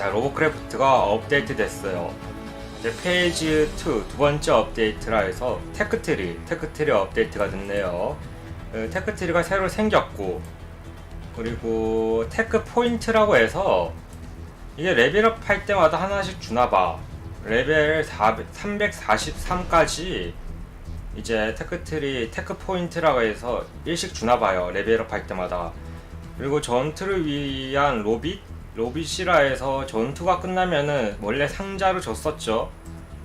자, 로보크래프트가 업데이트 됐어요. 이제 페이지 2, 두 번째 업데이트라 해서 테크트리, 테크트리 업데이트가 됐네요. 그 테크트리가 새로 생겼고, 그리고 테크 포인트라고 해서 이게 레벨업 할 때마다 하나씩 주나봐. 레벨 343까지 이제 테크트리 테크 포인트라고 해서 일씩 주나봐요. 레벨업 할 때마다. 그리고 전투를 위한 로빗? 로빗이라 해서 전투가 끝나면은 원래 상자로 줬었죠.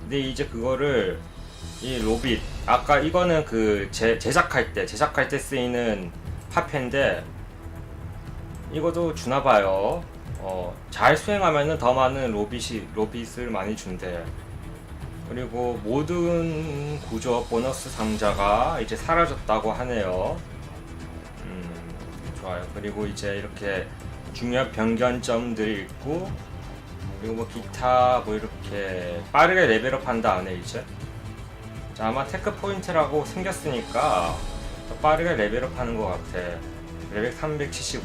근데 이제 그거를 이 로빗 아까 이거는 그 제, 제작할 때 제작할 때 쓰이는 파편인데 이것도 주나봐요. 어, 잘 수행하면은 더 많은 로빗이 로빗을 많이 준대. 그리고 모든 구조 보너스 상자가 이제 사라졌다고 하네요. 음, 좋아요. 그리고 이제 이렇게 중요한 변경점들이 있고 그리고 뭐 기타 뭐 이렇게 빠르게 레벨업 한다 안에 이제 자, 아마 테크 포인트라고 생겼으니까 더 빠르게 레벨업 하는 것 같아. 레벨 375.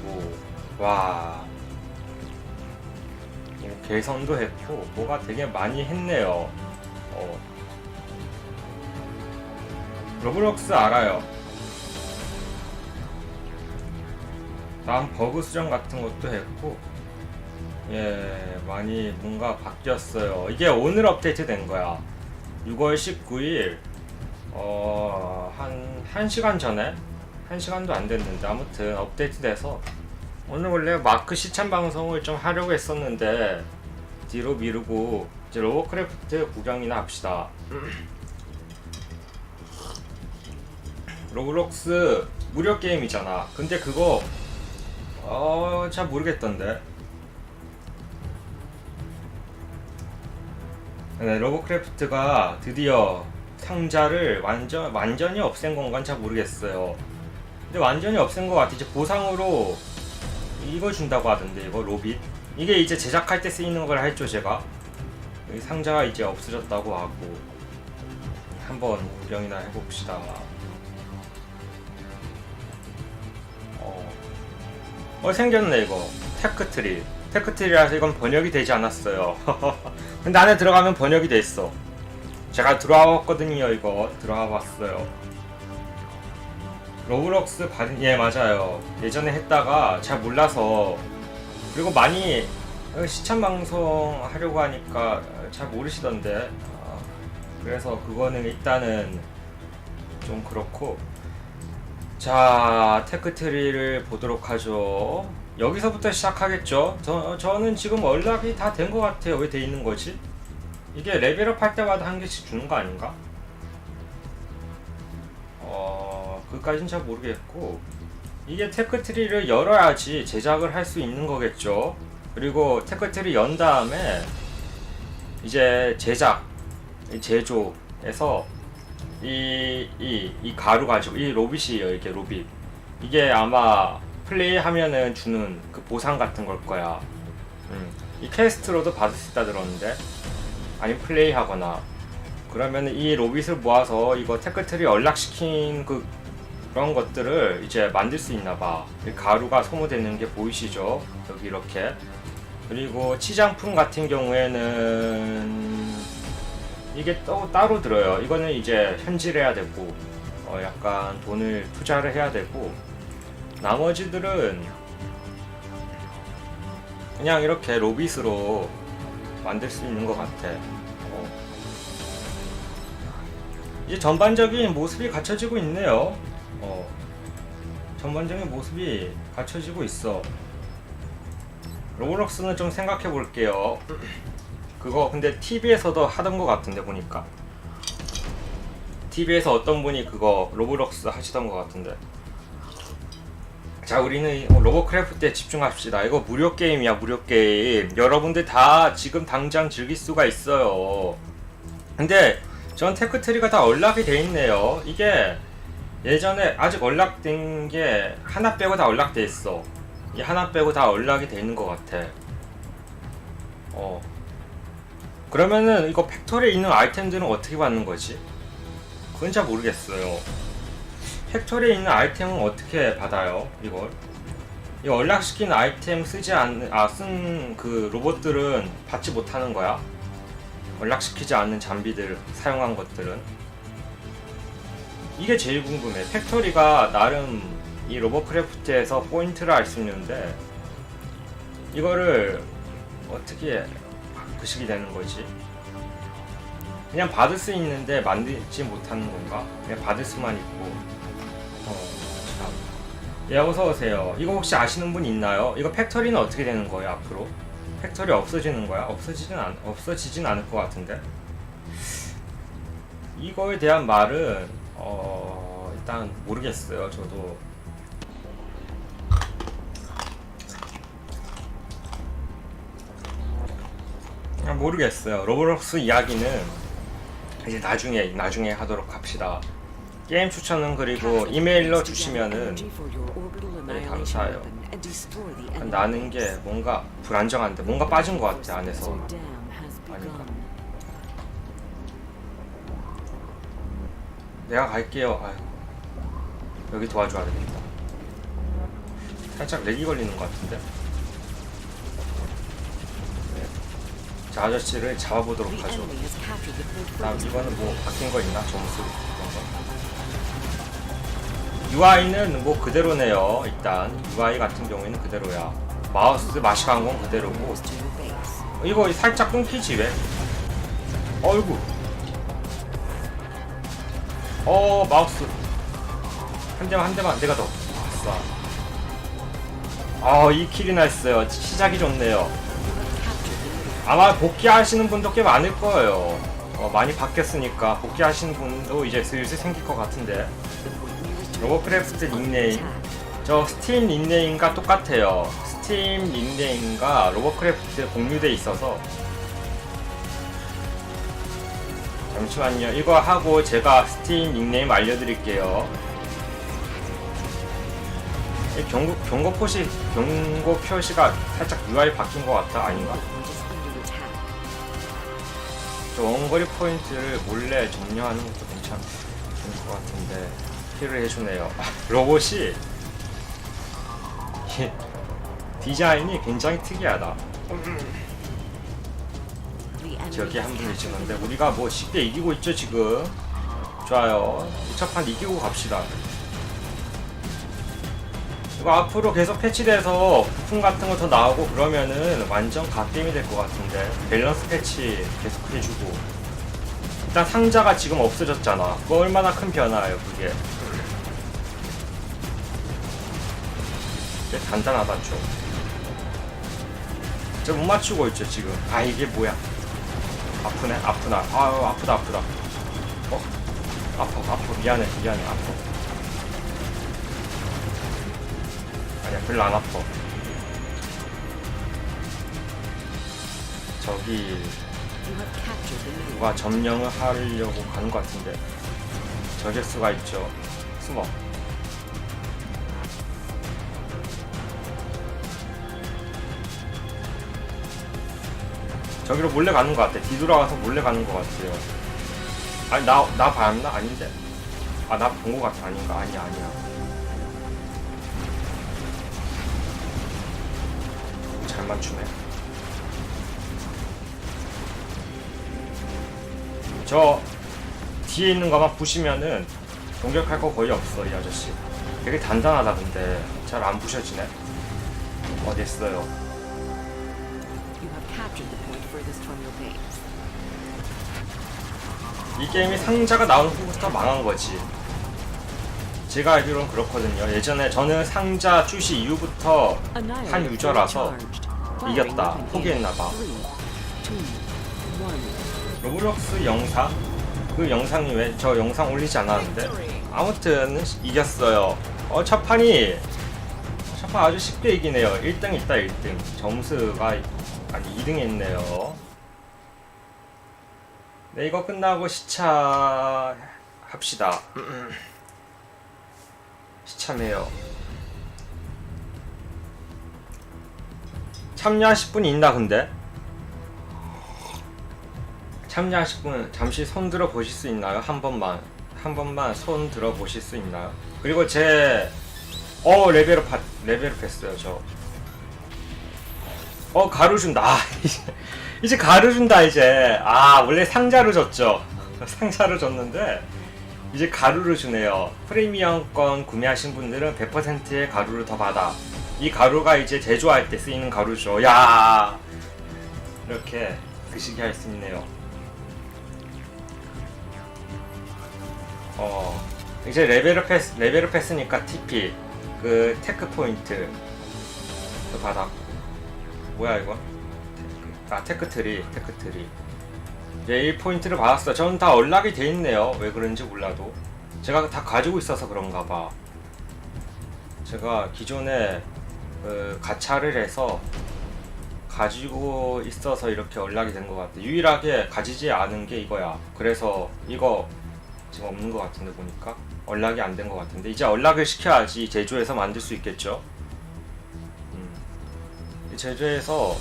와. 뭐 개선도 했고 뭐가 되게 많이 했네요. 어. 로블록스 알아요. 다음 버그 수정 같은 것도 했고 예 많이 뭔가 바뀌었어요. 이게 오늘 업데이트 된 거야. 6월 19일 어한 1시간 전에 1시간도 안 됐는데 아무튼 업데이트 돼서 오늘 원래 마크 시참 방송을 좀 하려고 했었는데 뒤로 미루고 이제 로버크래프트 구경이나 합시다. 로블록스 무료 게임이잖아. 근데 그거 어, 잘 모르겠던데. 네, 로보크래프트가 드디어 상자를 완전 완전히 없앤 건간 잘 모르겠어요. 근데 완전히 없앤 것 같아. 이제 보상으로 이걸 준다고 하던데 이거 로빗. 이게 이제 제작할 때 쓰이는 걸 했죠 제가. 이 상자가 이제 없어졌다고 하고 한번 구경이나 해봅시다. 어 생겼네 이거 테크트리. 테크트리라서 이건 번역이 되지 않았어요. 근데 안에 들어가면 번역이 돼 있어. 제가 들어왔거든요 이거 들어와 봤어요. 로블록스 받은 예 맞아요. 예전에 했다가 잘 몰라서 그리고 많이 시참 방송 하려고 하니까 잘 모르시던데 아, 그래서 그거는 일단은 좀 그렇고 자 테크트리를 보도록 하죠. 여기서부터 시작하겠죠. 저, 저는 지금 연락이 다 된 것 같아요. 왜 돼 있는 거지? 이게 레벨업 할 때마다 한 개씩 주는 거 아닌가? 어, 그까진 잘 모르겠고 이게 테크트리를 열어야지 제작을 할 수 있는 거겠죠. 그리고 테크트리 연 다음에 이제 제작, 이 제조에서 이, 이, 이 가루 가지고 이 로빗이에요. 이게 로빗. 이게 아마 플레이 하면은 주는 그 보상 같은 걸 거야. 음. 이 퀘스트로도 받을 수 있다 들었는데 아니 플레이 하거나 그러면 이 로빗을 모아서 이거 테크트리 연락시킨 그 그런 것들을 이제 만들 수 있나 봐. 이 가루가 소모되는 게 보이시죠? 여기 이렇게. 그리고 치장품 같은 경우에는 이게 또 따로 들어요. 이거는 이제 현질해야 되고 어 약간 돈을 투자를 해야 되고 나머지들은 그냥 이렇게 로빗으로 만들 수 있는 것 같아. 어. 이제 전반적인 모습이 갖춰지고 있네요. 어. 전반적인 모습이 갖춰지고 있어. 로블록스는 좀 생각해 볼게요. 그거 근데 TV에서도 하던 것 같은데 보니까. TV에서 어떤 분이 그거 로블록스 하시던 것 같은데. 자 우리는 로버크래프트에 집중합시다. 이거 무료 게임이야 무료 게임. 여러분들 다 지금 당장 즐길 수가 있어요. 근데 전 테크트리가 다 연락이 돼 있네요. 이게 예전에 아직 연락된 게 하나 빼고 다 연락돼 있어. 이 하나 빼고 다 연락이 돼 있는 것 같아. 어 그러면은 이거 팩토리에 있는 아이템들은 어떻게 받는 거지? 그건 잘 모르겠어요 팩토리에 있는 아이템은 어떻게 받아요? 이걸? 이 연락시킨 아이템 쓰지 않는 아 쓴 그 로봇들은 받지 못하는 거야. 연락시키지 않는 장비들 사용한 것들은 이게 제일 궁금해. 팩토리가 나름 이 로봇크래프트에서 포인트를 알 수 있는데 이거를 어떻게 바꾸시게 되는 거지? 그냥 받을 수 있는데 만들지 못하는 건가? 그냥 받을 수만 있고. 어, 참. 예, 어서 오세요. 이거 혹시 아시는 분 있나요? 이거 팩토리는 어떻게 되는 거예요, 앞으로? 팩토리 없어지는 거야? 없어지진 않, 없어지진 않을 것 같은데. 이거에 대한 말은 어, 일단 모르겠어요. 저도 아, 모르겠어요. 로블록스 이야기는 이제 나중에 나중에 하도록 합시다. 게임 추천은 그리고 이메일로 주시면은 네, 감사해요. 나는 게 뭔가 불안정한데 뭔가 빠진 것 같아 안에서. 아닌가? 내가 갈게요. 아이고. 여기 도와줘야 되겠다. 살짝 렉이 걸리는 것 같은데. 자 아저씨를 잡아보도록 하죠. 나 이거는 뭐 바뀐 거 있나? 점수 이런 거. UI는 뭐 그대로네요. 일단 UI 같은 경우에는 그대로야. 마우스 마시 간 건 그대로고. 이거 살짝 끊기지 왜? 어이구. 어 마우스. 한 대만 한 대만 내가 더. 아싸. 아이 킬이나 했어요. 시작이 좋네요. 아마 복귀하시는 분도 꽤 많을 거예요. 어, 많이 바뀌었으니까 복귀하시는 분도 이제 슬슬 생길 것 같은데. 로버크래프트 닉네임 저 스팀 닉네임과 똑같아요. 스팀 닉네임과 로버크래프트 공유돼 있어서 잠시만요. 이거 하고 제가 스팀 닉네임 알려드릴게요. 이 경고 경고 표시 경고 표시가 살짝 UI 바뀐 것 같다 아닌가? 저 원거리 포인트를 몰래 점령하는 것도 괜찮을 것 같은데 힐을 해주네요. 로봇이 이게 디자인이 굉장히 특이하다. 저기 한분 계시는데 우리가 뭐 쉽게 이기고 있죠 지금. 좋아요. 첫판 이기고 갑시다. 이거 앞으로 계속 패치돼서 부품 같은 거 더 나오고 그러면은 완전 갓게임이 될 것 같은데 밸런스 패치 계속 해주고 일단 상자가 지금 없어졌잖아 그거 얼마나 큰 변화예요 그게 꽤 단단하다 좀. 저못 맞추고 있죠 지금. 아 이게 뭐야? 아프네 아프나. 아유 아프다 아프다. 어 아파 아파 미안해 미안해 아파. 별로 안 아파. 저기 누가 점령을 하려고 가는 것 같은데 저질 수가 있죠. 숨어. 저기로 몰래 가는 것 같아. 뒤돌아가서 몰래 가는 것 같아요. 아니 나 나 봤나? 아닌데. 아 나 본 것 같아. 아닌가? 아니야 아니야. 잘 맞추네. 저 뒤에 있는 거만 부시면은 공격할 거 거의 없어 이 아저씨. 되게 단단하다 근데 잘 안 부셔지네. 어디 있어요? Base. 이 게임이 상자가 나온 후부터 망한 거지. 제가 알기로는 그렇거든요. 예전에 저는 상자 출시 이후부터 한 유저라서 이겼다. 포기했나봐. 로블록스 영상? 그 영상이 왜 저 영상 올리지 않았는데? 아무튼 이겼어요. 어, 첫 판이 첫판 아주 쉽게 이기네요. 1등 있다 1등. 점수가 아니 2등 했네요. 네 이거 끝나고 시차 합시다. 시참해요. 참여하실 분이 있나 근데? 참여하실 분 잠시 손 들어 보실 수 있나요? 한 번만 한 번만 손 들어 보실 수 있나요? 그리고 제어 레벨업 파, 레벨업 했어요 저. 어 가루 준다. 아, 이제, 이제 가루 준다 이제. 아 원래 상자로 줬죠. 상자로 줬는데 이제 가루를 주네요. 프리미엄권 구매하신 분들은 100%의 가루를 더 받아. 이 가루가 이제 제조할 때 쓰이는 가루죠. 야! 이렇게 드시게 할 수 있네요. 어 이제 레벨업 했 레벨업 했으니까 TP 그 테크 포인트 그 받았고. 뭐야 이거? 아 테크 트리 테크 트리. 이제 1포인트를 받았어 저는 다 연락이 돼 있네요. 왜 그런지 몰라도. 제가 다 가지고 있어서 그런가 봐. 제가 기존에 그 가차를 해서 가지고 있어서 이렇게 연락이 된 것 같아 유일하게 가지지 않은 게 이거야. 그래서 이거 지금 없는 것 같은데 보니까 연락이 안 된 것 같은데 이제 연락을 시켜야지 제조해서 만들 수 있겠죠? 음. 이 제조해서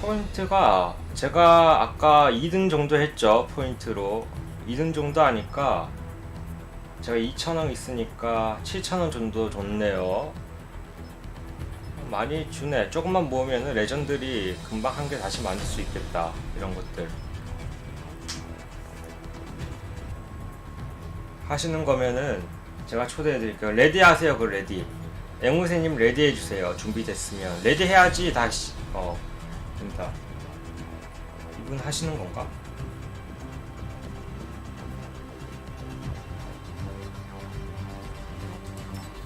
포인트가 제가 아까 2등 정도 했죠 포인트로. 2등 정도 하니까 제가 2,000원 있으니까 7,000원 정도 줬네요 많이 주네. 조금만 모으면 레전들이 금방 한 개 다시 만들 수 있겠다. 이런 것들. 하시는 거면은 제가 초대해 드릴게요. 레디 하세요 그 레디. 앵무새님 레디 해주세요. 준비됐으면. 레디 해야지 다시 어 된다. 이분 하시는 건가?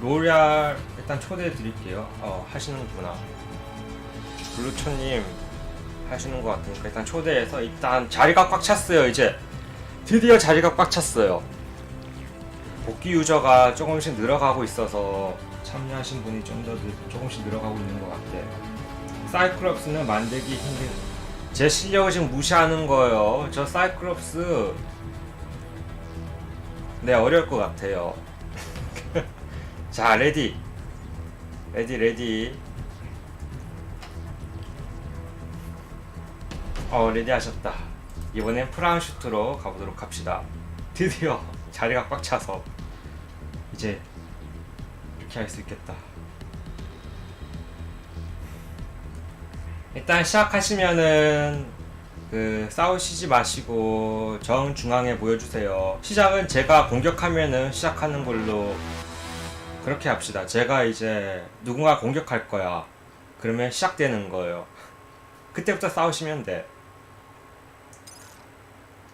로얄 일단 초대해 드릴게요. 어 하시는구나. 블루초님 하시는 것 같으니까 일단 초대해서 일단 자리가 꽉 찼어요 이제. 드디어 자리가 꽉 찼어요. 복귀 유저가 조금씩 늘어가고 있어서 참여하신 분이 좀 더 조금씩 늘어가고 있는 것 같아 사이클럽스는 만들기 힘든 제 실력을 지금 무시하는 거예요. 저 사이클럽스 네 어려울 것 같아요. 자 레디 레디 레디. 어 레디 하셨다. 이번엔 프라운 슈트로 가보도록 합시다. 드디어 자리가 꽉 차서 이제 이렇게 할 수 있겠다. 일단 시작하시면은 그 싸우시지 마시고 정 중앙에 모여주세요. 시작은 제가 공격하면은 시작하는 걸로 그렇게 합시다. 제가 이제 누군가 공격할 거야. 그러면 시작되는 거예요. 그때부터 싸우시면 돼.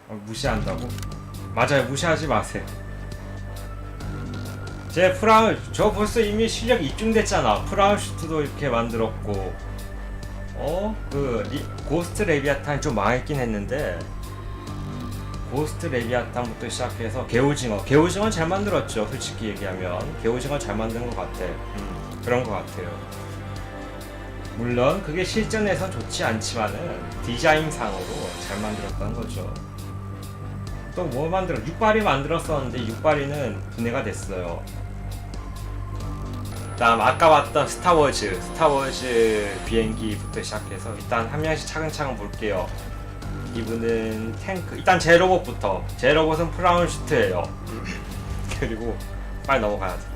어, 무시한다고? 맞아요. 무시하지 마세요. 제 프라운 저 벌써 이미 실력 입증됐잖아. 프라운 슈트도 이렇게 만들었고, 어그 고스트 레비아탄 좀 망했긴 했는데 고스트 레비아탄부터 시작해서 개오징어. 개오징어 잘 만들었죠 솔직히 얘기하면. 개오징어 잘 만든 것 같아. 음, 그런 것 같아요. 물론 그게 실전에서 좋지 않지만은 디자인상으로 잘 만들었다는 거죠. 또 뭐 만들어? 육발이 만들었었는데 육발이는 분해가 됐어요. 다음 아까 봤던 스타워즈. 스타워즈 비행기부터 시작해서 일단 한 명씩 차근차근 볼게요 이분은 탱크 일단 제 로봇부터. 제 로봇은 프라운 슈트예요. 그리고 빨리 넘어가야 돼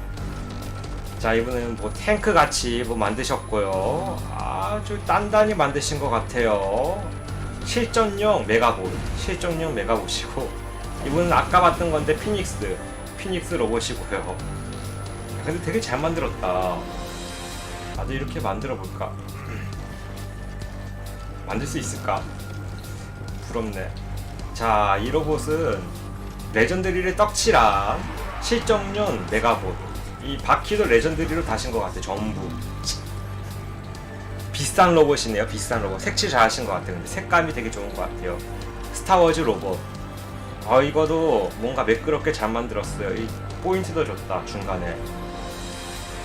자 이분은 뭐 탱크 같이 뭐 만드셨고요. 아주 단단히 만드신 것 같아요. 실전용 메가봇 실전용 메가봇이고. 이분은 아까 봤던 건데 피닉스 피닉스 로봇이고요. 근데 되게 잘 만들었다. 나도 이렇게 만들어 볼까? 만들 수 있을까 부럽네. 자, 이 로봇은 레전드리를 떡칠한 실정용 메가봇. 이 바퀴도 레전드리로 다신 것 같아, 전부. 비싼 로봇이네요, 비싼 로봇. 색칠 잘 하신 것 같아요. 근데 색감이 되게 좋은 것 같아요. 스타워즈 로봇. 어, 이거도 뭔가 매끄럽게 잘 만들었어요. 이 포인트도 좋다, 중간에.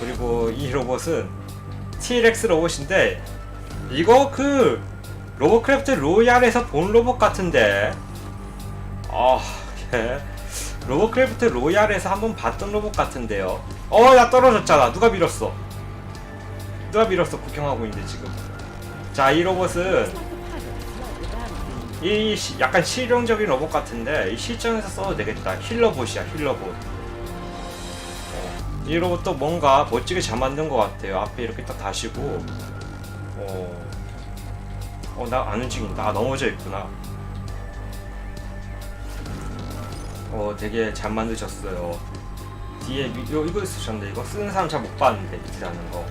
그리고 이 로봇은 TRX 로봇인데, 이거 그 로봇크래프트 로얄에서 본 로봇 같은데. 아 예. 로봇크래프트 로얄에서 한번 봤던 로봇 같은데요. 어야 떨어졌잖아. 누가 밀었어? 누가 밀었어? 구경하고 있는데 지금. 자 이 로봇은 이 시- 약간 실용적인 로봇 같은데 이 실전에서 써도 되겠다. 힐러봇이야 힐러봇 어. 이 로봇도 뭔가 멋지게 잘 만든 것 같아요. 앞에 이렇게 딱 다시고, 어, 어, 나 안 움직인다. 아, 넘어져 있구나. 어, 되게 잘 만드셨어요. 뒤에 미, 요, 이거 쓰셨는데, 이거 쓰는 사람 잘 못 봤는데, 하는 거.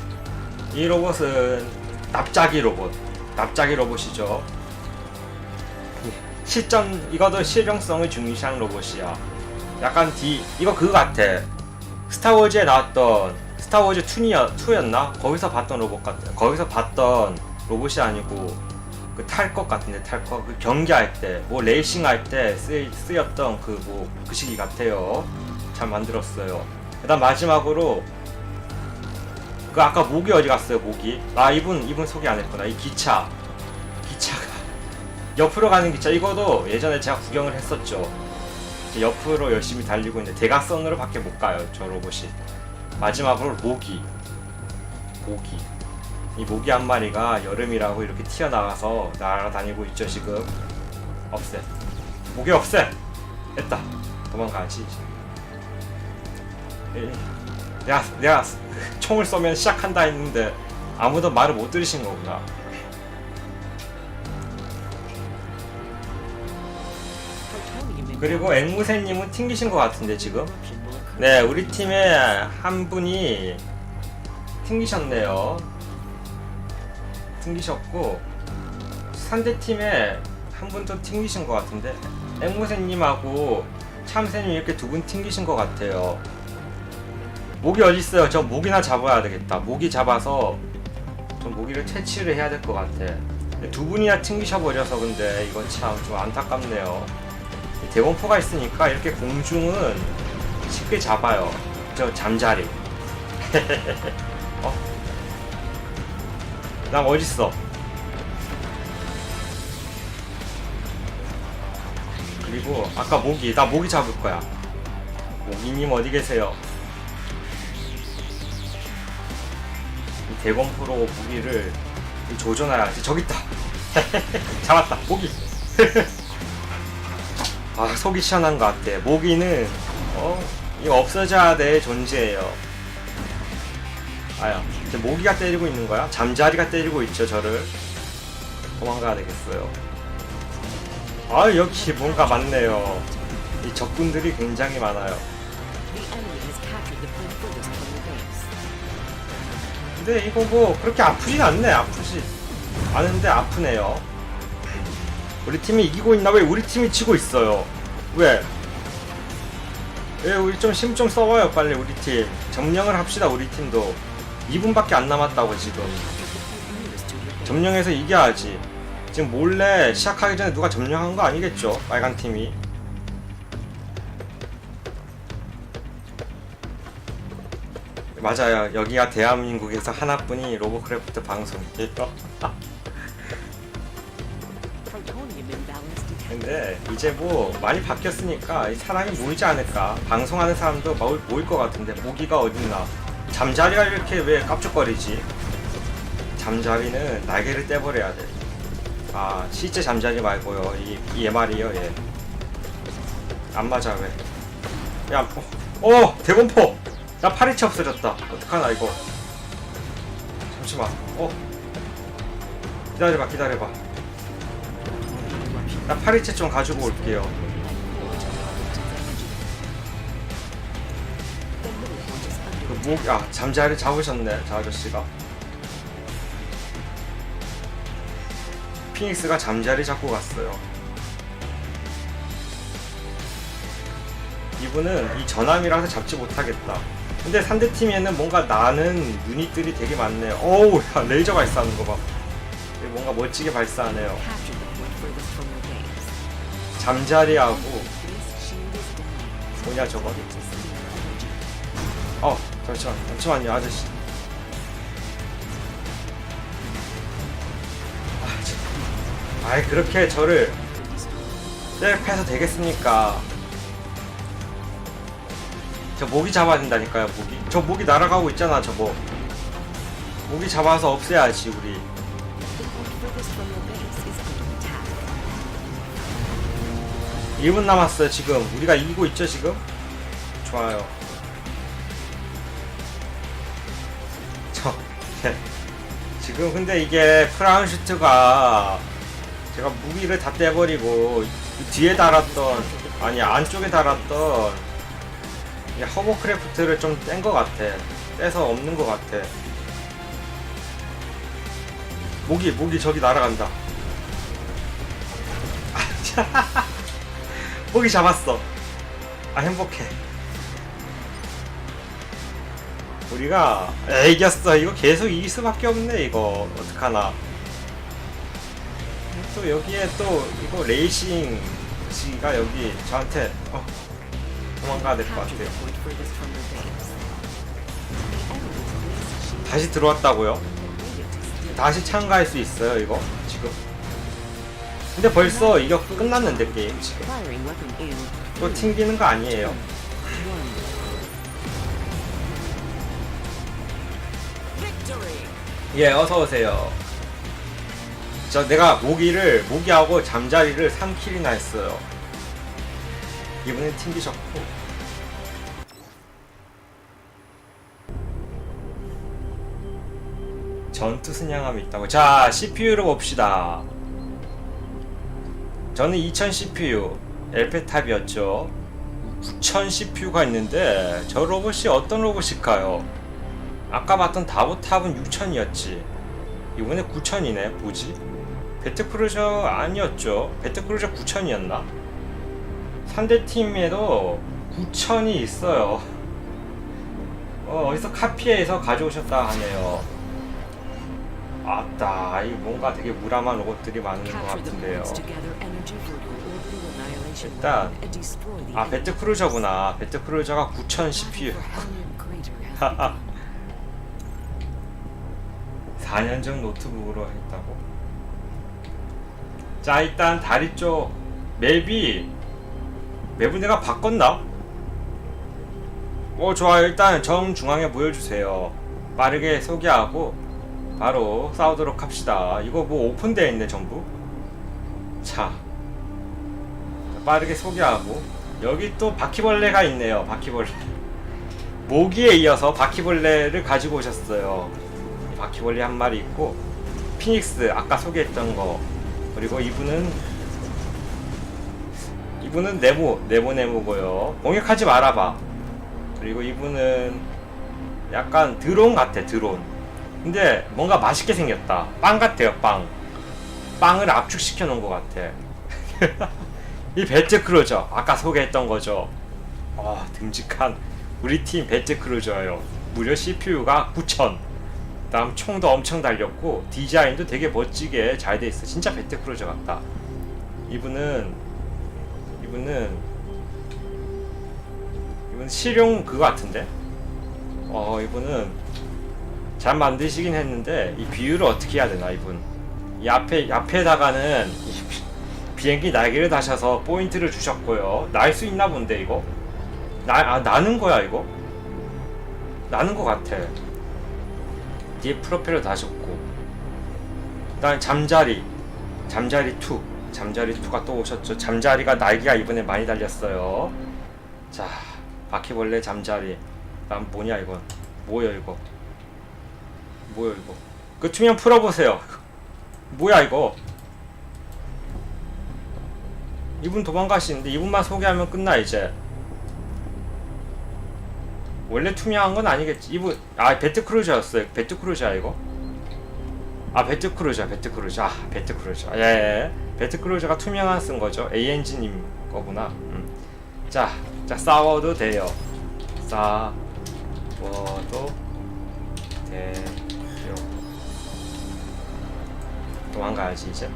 이 로봇은 납작이 로봇. 납작이 로봇이죠. 실전, 이것도 실용성을 중시한 로봇이야. 약간 뒤, 이거 그거 같아. 스타워즈에 나왔던 스타워즈 2였, 2였나? 거기서 봤던 로봇 같아. 거기서 봤던 로봇이 아니고 그 탈 것 같은데 탈 것. 그 경기할 때, 뭐 레이싱 할 때 쓰였던 그 뭐 그 시기 같아요. 잘 만들었어요. 그다음 마지막으로 그 아까 모기 어디 갔어요? 모기. 아 이분 이분 소개 안 했구나. 이 기차. 기차가 옆으로 가는 기차. 이거도 예전에 제가 구경을 했었죠. 옆으로 열심히 달리고 있는데 대각선으로 밖에 못 가요 저 로봇이 마지막으로 모기 모기 이 모기 한 마리가 여름이라고 이렇게 튀어나와서 날아다니고 있죠 지금. 없애. 모기 없애! 이제. 에이, 내가 내가 총을 쏘면 시작한다 했는데 아무도 말을 못 들으신 거구나. 그리고 앵무새님은 튕기신 것 같은데 지금? 네, 우리 팀에 한 분이 튕기셨네요. 튕기셨고 상대 팀에 한분또 튕기신 것 같은데 앵무새님하고 참새님 이렇게 두 분 튕기신 것 같아요. 모기 어디 있어요? 저 모기나 잡아야 되겠다. 모기 잡아서 좀 모기를 퇴치를 해야 될 것 같아. 두 분이나 튕기셔 버려서 근데 이건 참 좀 안타깝네요. 대원포가 있으니까 이렇게 공중은 쉽게 잡아요. 저 잠자리. 어? 난 어딨어? 그리고 아까 모기, 나 모기 잡을 거야. 모기님 어디 계세요? 이 대검프로 무기를 조져놔야지. 저기 있다. 잡았다. 모기. 아 속이 시원한 것 같아. 모기는 어 이거 없어져야 될 존재예요. 아야, 이제 모기가 때리고 있는 거야? 잠자리가 때리고 있죠 저를. 도망가야 되겠어요. 아 여기 뭔가 많네요. 이 적군들이 굉장히 많아요. 근데 이거 뭐 그렇게 아프진 않네. 아프지 않은데 아프네요. 우리 팀이 이기고 있나? 왜 우리 팀이 지고 있어요? 왜? 왜 우리 좀힘좀 써봐요 빨리 우리 팀 점령을 합시다 우리 팀도 2분밖에 안 남았다고 지금. 점령해서 이겨야지. 지금 몰래 시작하기 전에 누가 점령한 거 아니겠죠? 빨간 팀이. 맞아요. 여기가 대한민국에서 하나뿐인 로보크래프트 방송이에요. 근데 이제 뭐 많이 바뀌었으니까 이 사람이 모이지 않을까. 방송하는 사람도 모일, 모일 것 같은데. 모기가 어딨나 잠자리가 이렇게 왜 깝죽거리지? 잠자리는 날개를 떼버려야 돼 아 실제 잠자리 말고요. 이, 이 얘말이요? 얘 안 맞아 왜 야 어, 어 대공포! 나 파리채 없어졌다. 어떡하나 이거. 잠시만. 어. 기다려봐 기다려봐. 나 파리채 좀 가지고 올게요. 목, 아, 잠자리 잡으셨네, 저 아저씨가. 피닉스가 잠자리 잡고 갔어요. 이분은 이 전함이라서 잡지 못하겠다. 근데 상대팀에는 뭔가 나는 유닛들이 되게 많네요. 어우, 야, 레이저 발사하는 거 봐. 뭔가 멋지게 발사하네요. 잠자리하고. 뭐냐, 저거. 잠시만, 잠시만요, 아저씨. 아, 저, 아이, 그렇게 저를 셀프해서 되겠습니까? 저 모기 잡아야 된다니까요, 모기. 저 모기 날아가고 있잖아, 저거. 모기 잡아서 없애야지, 우리. 1분 남았어요, 지금. 우리가 이기고 있죠, 지금? 좋아요. 지금 근데 이게 프랑슈트가 제가 무기를 다 떼버리고 이 뒤에 달았던 아니 안쪽에 달았던 이 허버크래프트를 좀 뗀 것 같아. 떼서 없는 것 같아. 모기 모기 저기 날아간다. 아, 모기 잡았어. 아 행복해 우리가 에이, 이겼어. 이거 계속 이길 수밖에 없네 이거. 어떡하나. 또 여기에 또 이거 레이싱 씨가 여기 저한테 어, 도망가야 될 것 같아요. 다시 들어왔다고요? 다시 참가할 수 있어요 이거? 지금? 근데 벌써 이거 끝났는데 게임 지금. 또 튕기는 거 아니에요 예 어서 오세요. 저 내가 모기를 모기하고 잠자리를 3킬이나 했어요. 이번엔 튕기셨고. 전투 순양함이 있다고. 자 CPU를 봅시다. 저는 2000 CPU 엘페탑이었죠. 9000 CPU가 있는데 저 로봇이 어떤 로봇일까요? 아까 봤던 다보탑은 6000이었지. 이번에 9000이네. 뭐지? 배트크루저 아니었죠. 배트크루저 9000이었나? 상대팀에도 9000이 있어요. 어, 어디서 카피해서 가져오셨다 하네요. 아따 이 뭔가 되게 무람한 로봇들이 많은 것 같은데요. 일단, 아. 배트크루저구나. 배트크루저가 9000 CPU Battle for Hellion Crater has begun. 4년 전 노트북으로 했다고? 자 일단 다리 쪽 맵이 맵을 내가 바꿨나? 어 좋아요 일단 정중앙에 모여주세요 빠르게 소개하고 바로 싸우도록 합시다 이거 뭐 오픈되어 있네 전부 자 빠르게 소개하고 여기 또 바퀴벌레가 있네요 바퀴벌레 모기에 이어서 바퀴벌레를 가지고 오셨어요 바퀴벌레 한 마리 있고 피닉스 아까 소개했던 거. 그리고 이분은 이분은 네모 네모 네모고요. 공격하지 말아봐. 그리고 이분은 약간 드론 같아 드론. 근데 뭔가 맛있게 생겼다. 빵 같아요 빵. 빵을 압축시켜 놓은 것 같아. 이 배트 크루저 아까 소개했던 거죠. 아 듬직한 우리 팀 배트 크루저예요. 무려 CPU가 9000 다음 총도 엄청 달렸고 디자인도 되게 멋지게 잘 돼 있어. 진짜 배트크루저 같다. 이분은 이분은 이분 실용 그거 같은데. 어 이분은 잘 만드시긴 했는데 이 비율을 어떻게 해야 되나 이분. 이 앞에 앞에다가는 이 비행기 날개를 다셔서 포인트를 주셨고요. 날 수 있나 본데 이거. 나 아, 나는 거야 이거. 나는 거 같아. 뒤에 프로펠러 다셨고 그다음 잠자리 잠자리 2 잠자리 2가 또 오셨죠. 잠자리가 날개가 이번에 많이 달렸어요. 자 바퀴벌레 잠자리. 그다음 뭐냐 이건 뭐야 이거? 뭐야 이거? 그 투명 풀어보세요. 뭐야 이거? 이분 도망가시는데 이분만 소개하면 끝나 이제 원래 투명한 건 아니겠지. 이분 아 배트크루저였어요. 배트크루저야 이거. 아 배트크루저, 배트크루저, 아 배트크루저. 예, 예. 배트크루저가 투명한 쓴 거죠. ANG님 거구나. 음. 자, 자 싸워도 돼요. 싸워도 돼요. 도망가야지 이제.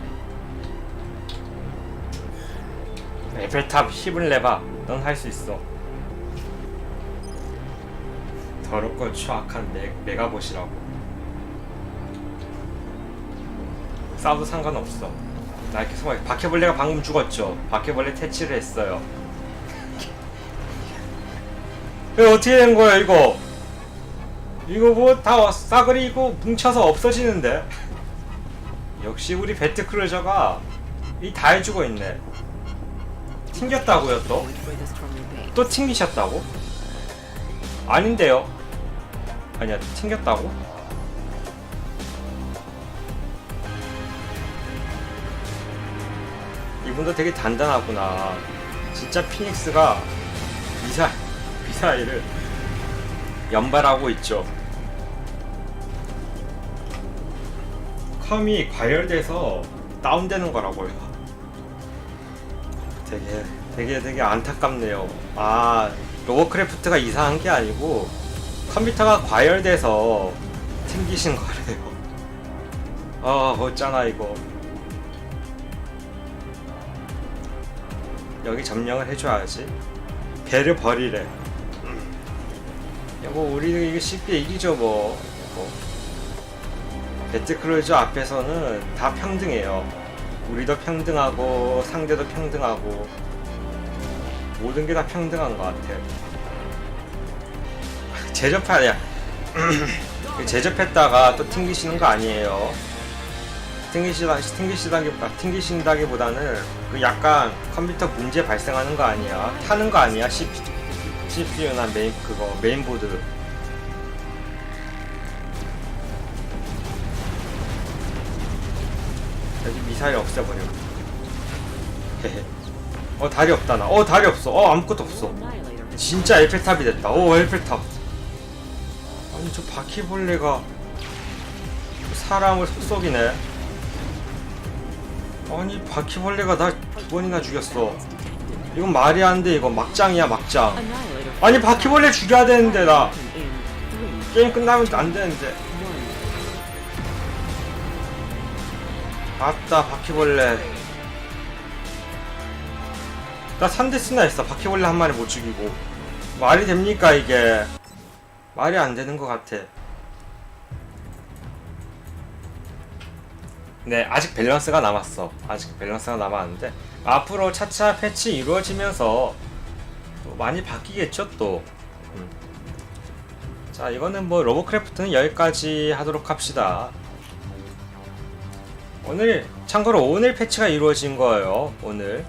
에펠탑 힘을 내봐. 넌 할 수 있어. 더럽고 추악한 메, 메가봇이라고. 싸워도 상관없어. 나 이렇게 숨어 바퀴벌레가 방금 죽었죠. 바퀴벌레 퇴치를 했어요. 이거 어떻게 된 거야 이거? 이거 뭐 다 싸그리 이거 뭉쳐서 없어지는데? 역시 우리 배트크루저가 이 다 해주고 있네. 튕겼다고요 또? 또 튕기셨다고? 아닌데요. 아니야 챙겼다고? 이분도 되게 단단하구나. 진짜 피닉스가 미사일, 미사일을 연발하고 있죠. 컴이 과열돼서 다운되는 거라고요. 되게 되게 되게 안타깝네요. 아 로버크래프트가 이상한 게 아니고 컴퓨터가 과열돼서 튕기신 거래요. 아 어쩌나 이거. 여기 점령을 해줘야지. 배를 버리래. 야, 뭐 우리는 이게 쉽게 이기죠 뭐. 뭐. 배트크루즈 앞에서는 다 평등해요. 우리도 평등하고 상대도 평등하고 모든 게 다 평등한 것 같아. 제접하냐? 제접했다가 또 튕기시는 거 아니에요. 튕기시다 튕기시다기보다 튕기신다기보다는 그 약간 컴퓨터 문제 발생하는 거 아니야? 타는 거 아니야? CPU, CPU나 메인 그거 메인보드. 여기 미사일 없애버려. 어 다리 없다 나. 어 다리 없어. 어 아무것도 없어. 진짜 에펠탑이 됐다. 오 에펠탑. 아니 저 바퀴벌레가 사람을 속썩이네. 아니 바퀴벌레가 날두 번이나 죽였어. 이건 말이 안 돼. 이거 막장이야 막장. 아니 바퀴벌레 죽여야 되는데 나 게임 끝나면 안 되는데. 아따 바퀴벌레. 나 3대스나 했어. 바퀴벌레 한 마리 못 죽이고. 말이 됩니까 이게? 말이 안 되는 것 같아. 네, 아직 밸런스가 남았어. 아직 밸런스가 남았는데 앞으로 차차 패치 이루어지면서 또 많이 바뀌겠죠 또. 음. 자, 이거는 뭐 로보크래프트는 여기까지 하도록 합시다. 오늘 참고로 오늘 패치가 이루어진 거예요. 오늘